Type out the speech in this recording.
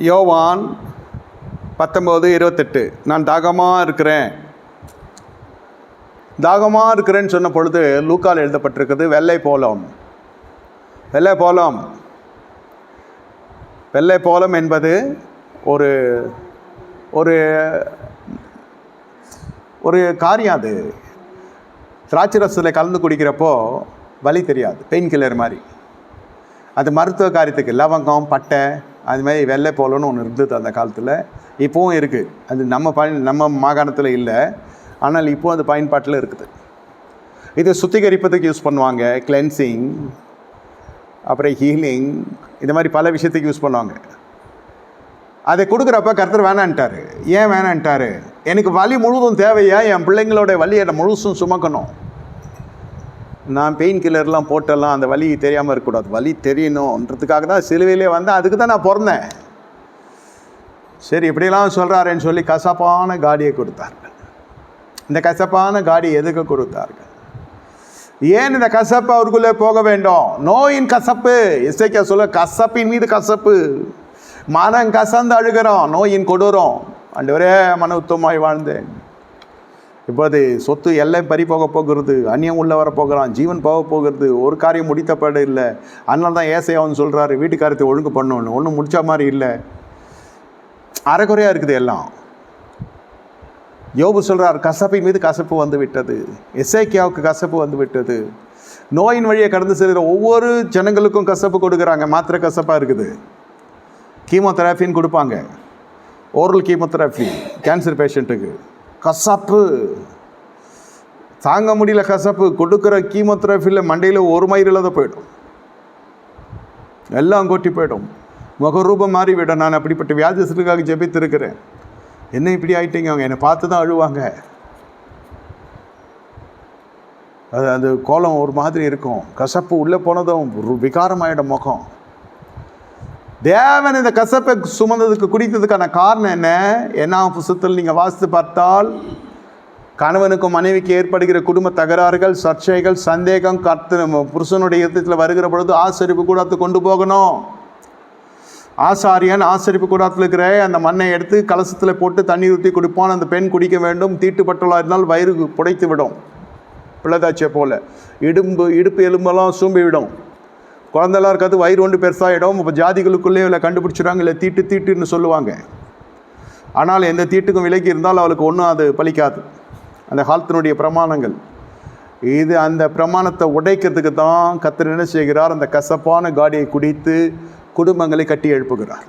யோவான் பத்தொம்போது இருபத்தெட்டு. நான் தாகமாக இருக்கிறேன். தாகமாக இருக்கிறேன்னு சொன்ன பொழுது லூக்கால் எழுதப்பட்டிருக்குது வெள்ளை போலம். வெள்ளை போலம். வெள்ளை போலம் என்பது ஒரு ஒரு ஒரு காரியம் அது. திராட்சை ரசத்தில் கலந்து குடிக்கிறப்போ வலி தெரியாது பெயின் கில்லர் மாதிரி. அது மருத்துவ காரியத்துக்கு லவங்கம் பட்டை அது மாதிரி வெள்ளை போலன்னு ஒன்று இருந்தது அந்த காலத்தில். இப்போவும் இருக்குது அது நம்ம பயன் நம்ம மாகாணத்தில் இல்லை. ஆனால் இப்போது அது பயன்பாட்டில் இருக்குது. இது சுத்திகரிப்பதுக்கு யூஸ் பண்ணுவாங்க. கிளென்சிங் அப்புறம் ஹீலிங் இந்த மாதிரி பல விஷயத்துக்கு யூஸ் பண்ணுவாங்க. அதை கொடுக்குறப்ப கருத்தர் வேணான்ட்டாரு. ஏன் வேணான்ட்டாரு? எனக்கு வலி முழுவதும் தேவையா? என் பிள்ளைங்களோட வலியை முழுசும் சுமக்கணும். நான் பெயின் கில்லர்லாம் போட்டெல்லாம் அந்த வலி தெரியாமல் இருக்கக்கூடாது. வலி தெரியணுன்றதுக்காக தான் சிலுவையிலே வந்தேன் அதுக்கு தான் நான் பிறந்தேன். சரி இப்படிலாம் சொல்கிறாருன்னு சொல்லி கசப்பான காடியை கொடுத்தார்கள். இந்த கசப்பான காடி எதுக்கு கொடுத்தார்கள்? ஏன் இந்த கசப்பு அவருக்குள்ளே போக வேண்டும்? நோயின் கசப்பு. இசைக்க சொல்ல கசப்பின் மீது கசப்பு. மனம் கசந்து அழுகிறோம் நோயின் கொடூரம். ஒரே மன உத்தமாய் வாழ்ந்தேன். இப்போது சொத்து எல்லாம் பறி போக போகிறது அந்நியம் உள்ளே வர போகிறான் ஜீவன் போக போகிறது ஒரு காரியம் முடித்தப்பாடு இல்லை. அதனால தான் ஏசையாவும் சொல்கிறாரு வீட்டுக்காரத்தை ஒழுங்கு பண்ணணும் ஒன்றும் முடித்த மாதிரி இல்லை. அரைக்குறையாக இருக்குது எல்லாம். யோபு சொல்கிறார் கசப்பை மீது கசப்பு வந்து விட்டது. எஸ்ஐக்கியாவுக்கு கசப்பு வந்து விட்டது. நோயின் வழியை கடந்து செல்கிற ஒவ்வொரு ஜனங்களுக்கும் கசப்பு கொடுக்குறாங்க. மாத்திரை கசப்பாக இருக்குது. கீமோதெராப்பின்னு கொடுப்பாங்க. ஓரல் கீமோதெராப்பி கேன்சர் பேஷண்ட்டுக்கு கசப்பு. தாங்க முடியல கசப்பு. கொடுக்குற கீமோதெராப்பியில் மண்டையில் ஒரு மயிரில் தான் போயிடும். எல்லாம் கொட்டி போயிடும். முகரூபம் மாறிவிடும். நான் அப்படிப்பட்ட வியாதிசத்துக்காக ஜெபித்திருக்கிறேன். என்ன இப்படி ஆயிட்டீங்க? அவங்க என்னை பார்த்து தான் அழுவாங்க. அது அந்த கோலம் ஒரு மாதிரி இருக்கும். கசப்பு உள்ளே போனதும் ஒரு விகாரமாயிடும் முகம். தேவன் இந்த கசப்பை சுமந்ததுக்கு குடித்ததுக்கான காரணம் என்ன? என்ன புஸ்தத்தில் நீங்கள் வாசித்து பார்த்தால் கணவனுக்கும் மனைவிக்கு ஏற்படுகிற குடும்ப தகராறுகள் சர்ச்சைகள் சந்தேகம் கத்து புருஷனுடைய யுத்தத்தில் வருகிற பொழுது ஆசரிப்பு கூடத்து கொண்டு போகணும். ஆசாரியன் ஆசரிப்பு கூடத்தில் இருக்கிற அந்த மண்ணை எடுத்து கலசத்தில் போட்டு தண்ணீர் ஊற்றி குடிப்பான். அந்த பெண் குடிக்க வேண்டும். தீட்டுப்பட்டலாக இருந்தால் வயிறு புடைத்து விடும். பிள்ளைதாச்சியை போல். இடும்பு இடுப்பு எலும்பெல்லாம் சூம்பி குழந்தெல்லாம் குழந்தைலாம் இருக்காது வயிறு ஒன்று பெருசாகிடும் இப்போ ஜாதிகளுக்குள்ளேயும் இல்லை கண்டுபிடிச்சிடுறாங்க இல்லை தீட்டு தீட்டுன்னு சொல்லுவாங்க. ஆனால் எந்த தீட்டுக்கும் விலகி இருந்தால் அவளுக்கு ஒன்றும் அது பலிக்காது. அந்த காலத்தினுடைய பிரமாணங்கள். இது அந்த பிரமாணத்தை உடைக்கிறதுக்கு தான் கத்தர் என்ன செய்கிறார்? அந்த கசப்பான காடியை குடித்து குடும்பங்களை கட்டி எழுப்புகிறார்.